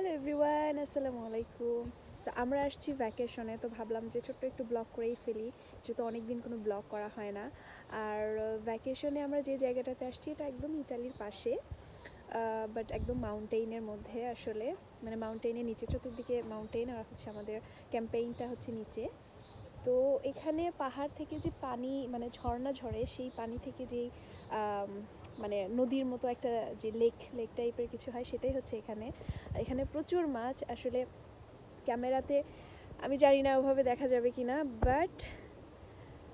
Hello everyone, আসসালামু আলাইকুম। তো আমরা আসছি ভ্যাকেশনে তো ভাবলাম যে ছোট্ট একটু ব্লগ করেই ফেলি, যেহেতু অনেক দিন কোনো ব্লগ করা হয় না। আর ভ্যাকেশনে আমরা যে জায়গাটাতে আসছি, এটা একদম ইটালির পাশে বাট একদম মাউন্টেনের মধ্যে আসলে। মানে মাউন্টেনের নিচে, চতুর্দিকে মাউন্টেন আর হচ্ছে আমাদের ক্যাম্পেইনটা হচ্ছে নিচে। তো এখানে পাহাড় থেকে যে পানি মানে ঝর্ণা ঝরে, সেই পানি থেকে যেই মানে নদীর মতো একটা যে লেক লেক টাইপের কিছু হয়, সেটাই হচ্ছে এখানে। আর এখানে প্রচুর মাছ, আসলে ক্যামেরাতে আমি জানি না ওভাবে দেখা যাবে কি না বাট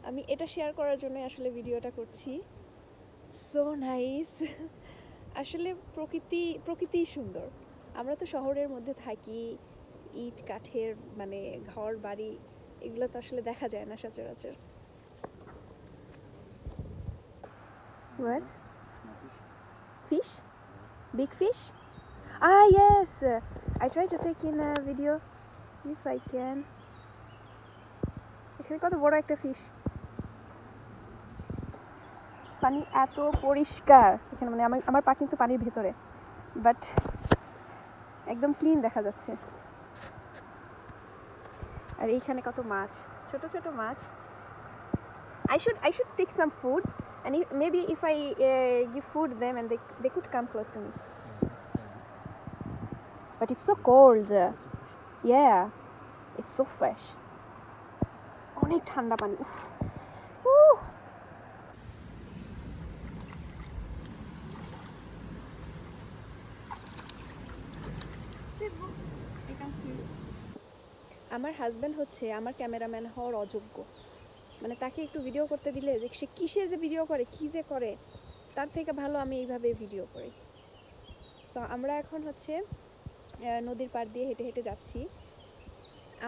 আমি এটা শেয়ার করার জন্য আসলে ভিডিওটা করছি। সো নাইস আসলে প্রকৃতি, প্রকৃতিই সুন্দর। আমরা তো শহরের মধ্যে থাকি, ইট, কাঠের মানে ঘর, বাড়ি এগুলো তো আসলে দেখা যায় না সচরাচর What? Fish? Big fish? Ah, yes! I to take in a video if I can. এখানে কত বড় একটা ফিশ পানি এত পরিষ্কার এখানে মানে আমার আমার পা কিন্তু পানির ভেতরে বাট একদম ক্লিন দেখা যাচ্ছে আর এইখানে কত মাছ ছোট ছোট মাছ I should I should take some food and if, maybe if I uh, give food them and they they could come close to me. But it's so cold. Yeah, it's so fresh. অনেক ঠান্ডা পানি উফ। উহ। আমার husband হচ্ছে আমার cameraman হওয়ার অযোগ্য। মানে তাকে একটু ভিডিও করতে দিলে যে সে কিসে যে ভিডিও করে, কী যে করে, তার থেকে ভালো আমি এইভাবে ভিডিও করি। তো আমরা এখন হচ্ছে নদীর পাড় দিয়ে হেঁটে হেঁটে যাচ্ছি।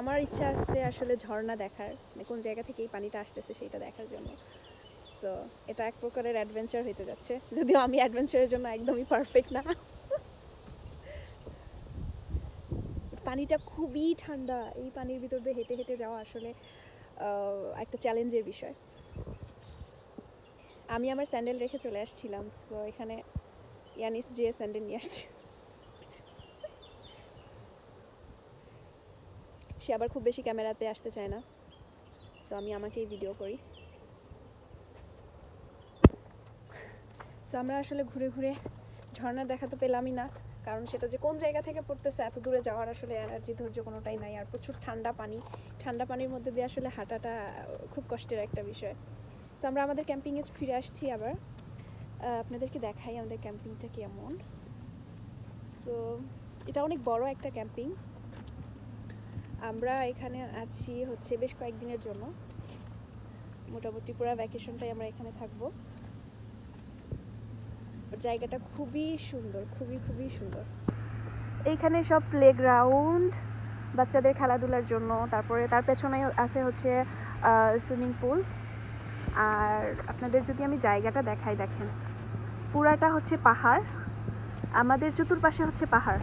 আমার ইচ্ছা আসছে আসলে ঝর্ণা দেখার মানে কোন জায়গা থেকে এই পানিটা আসতেছে সেটা দেখার জন্য। সো এটা এক প্রকারের অ্যাডভেঞ্চার হইতে যাচ্ছে। যদিও আমি অ্যাডভেঞ্চারের জন্য একদমই পারফেক্ট না। পানিটা খুবই ঠান্ডা, এই পানির ভিতর দিয়ে হেঁটে হেঁটে যাওয়া আসলে একটা চ্যালেঞ্জের বিষয়। আমি আমার স্যান্ডেল রেখে চলে আসছিলাম, তো এখানে ইয়ানিস যে স্যান্ডেল নিয়ে আসছে। সে আবার খুব বেশি ক্যামেরাতে আসতে চায় না সো আমি আমাকেই ভিডিও করি। সো আমরা আসলে ঘুরে ঘুরে ঝর্ণা দেখা তো পেলামই না। কারণ সেটা যে কোন জায়গা থেকে পড়তেছে, এত দূরে যাওয়ার আসলে এনার্জি ধৈর্য কোনোটাই নাই। আর প্রচুর ঠান্ডা পানি। ঠান্ডা পানির মধ্যে দিয়ে আসলে হাঁটাটা খুব কষ্টের একটা বিষয়। সো আমরা আমাদের ক্যাম্পিংয়ে ফিরে আসছি আবার। আপনাদেরকে দেখাই আমাদের ক্যাম্পিংটা কেমন। সো এটা অনেক বড় একটা ক্যাম্পিং আমরা এখানে আছি হচ্ছে বেশ কয়েকদিনের জন্য। মোটামুটি পুরো ভ্যাকেশনটাই আমরা এখানে থাকব। জায়গাটা খুবই সুন্দর, খুবই খুবই সুন্দর। এইখানে সব প্লেগ্রাউন্ড বাচ্চাদের খেলাধুলার জন্য, তারপরে তার পেছনে আছে হচ্ছে সুইমিং পুল আর আপনাদের যদি আমি জায়গাটা দেখাই, দেখেন। পুরাটা হচ্ছে পাহাড়। আমাদের চতুর্পাশে হচ্ছে পাহাড়।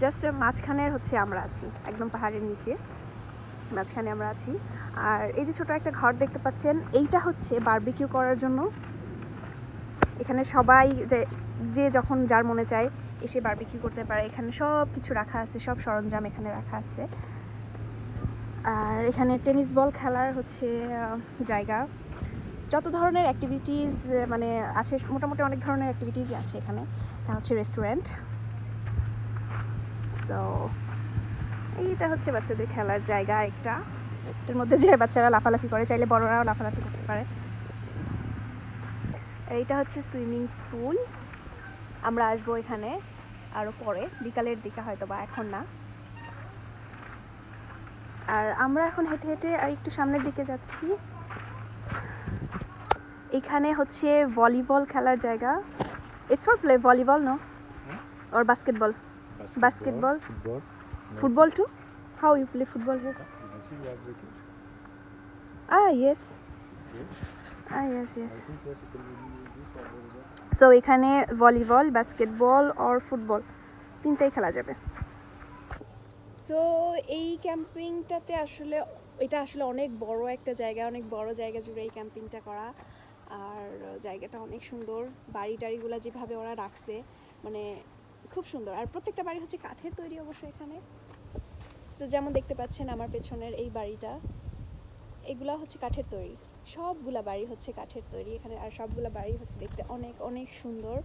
জাস্ট মাঝখানের হচ্ছে আমরা আছি, একদম পাহাড়ের নিচে। মাঝখানে আমরা আছি। আর এই যে ছোট একটা ঘর দেখতে পাচ্ছেন, এইটা হচ্ছে বারবিকিউ করার জন্য। এখানে সবাই যে যে যখন যার মনে চায় এসে বারবিকিউ করতে পারে। এখানে সব কিছু রাখা আছে, সব সরঞ্জাম এখানে রাখা আছে। আর এখানে টেনিস বল খেলার হচ্ছে জায়গা। যত ধরনের অ্যাক্টিভিটিস মানে আছে, মোটামুটি অনেক ধরনের অ্যাক্টিভিটিস আছে এখানে। এটা হচ্ছে রেস্টুরেন্ট তো এইটা হচ্ছে বাচ্চাদের খেলার জায়গা একটা। এটার মধ্যে যে বাচ্চারা লাফালাফি করে, চাইলে বড়রাও লাফালাফি করতে পারে। এইটা হচ্ছে সুইমিং পুল। আমরা আসব এখানে আরও পরে বিকালের দিকে হয়তো বা এখন না। আর আমরা এখন হেঁটে হেঁটে আর একটু সামনের দিকে যাচ্ছি। এখানে হচ্ছে ভলিবল খেলার জায়গা। It's for play volleyball no or basketball basketball football to how you play football হ্যাঁ ইয়েস ah সো এখানে ভলিবল বাস্কেটবল আর ফুটবল তিনটাই খেলা যাবে। সো এই ক্যাম্পিংটাতে আসলে, এটা আসলে অনেক বড় একটা জায়গা, অনেক বড় জায়গা জুড়ে এই ক্যাম্পিংটা করা। আর জায়গাটা অনেক সুন্দর বাড়ি টাড়িগুলো যেভাবে ওরা রাখছে মানে খুব সুন্দর। আর প্রত্যেকটা বাড়ি হচ্ছে কাঠের তৈরি অবশ্য এখানে। সো যেমন দেখতে পাচ্ছেন আমার পেছনের এই বাড়িটা, এগুলা হচ্ছে কাঠের তৈরি। সবগুলা বাড়ি হচ্ছে কাঠের তৈরি, এখানে আর সবগুলা বাড়ি হচ্ছে দেখতে অনেক অনেক সুন্দর।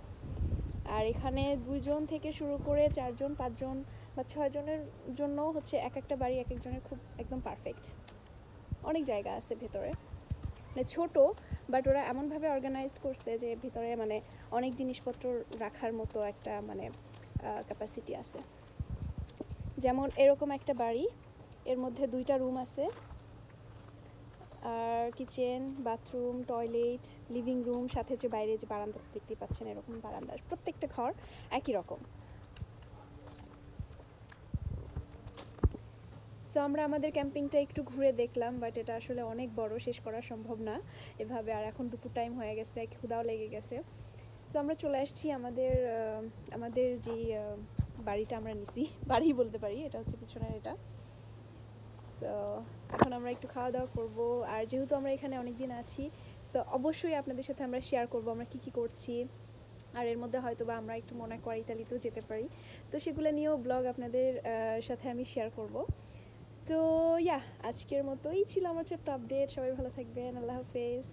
আর এখানে দুইজন থেকে শুরু করে চারজন, পাঁচজন বা ছয়জনের জন্য হচ্ছে এক একটা বাড়ি এক একজনের খুব একদম পারফেক্ট অনেক জায়গা আছে ভেতরে। মানে ছোটো বাট ওরা এমনভাবে অর্গানাইজড করছে যে ভিতরে মানে অনেক জিনিসপত্র রাখার মতো একটা মানে ক্যাপাসিটি আছে। যেমন এরকম একটা বাড়ি, এর মধ্যে দুইটা রুম আছে। Kitchen bathroom toilet living room সাথে যে বাইরে যে বারান্দা দেখতে পাচ্ছেন, এরকম বারান্দা। প্রত্যেকটা ঘর একই রকম। সো আমরা আমাদের ক্যাম্পিংটা একটু ঘুরে দেখলাম বাট এটা আসলে অনেক বড়, শেষ করা সম্ভব না। এভাবে আর এখন দুপুর টাইম হয়ে গেছে এক ক্ষুদাও লেগে গেছে। সো আমরা চলে আসছি আমাদের আমাদের যে বাড়িটা আমরা নিছি, বাড়ি বলতে পারি, এটা হচ্ছে পিছনের এটা। সো এখন আমরা একটু খাওয়া দাওয়া করব। আর যেহেতু আমরা এখানে অনেক দিন আছি সো অবশ্যই আপনাদের সাথে আমরা শেয়ার করব আমরা কি কি করছি। আর এর মধ্যে হয়তো বা আমরা একটু মনে করি ইতালিতেও যেতে পারি। তো সেগুলো নিয়েও ব্লগ আপনাদের সাথে আমি শেয়ার করব। তো ইয়া আজকের মতোই ছিল আমার ছোট্ট আপডেট সবাই ভালো থাকবেন। আল্লাহ হাফেজ।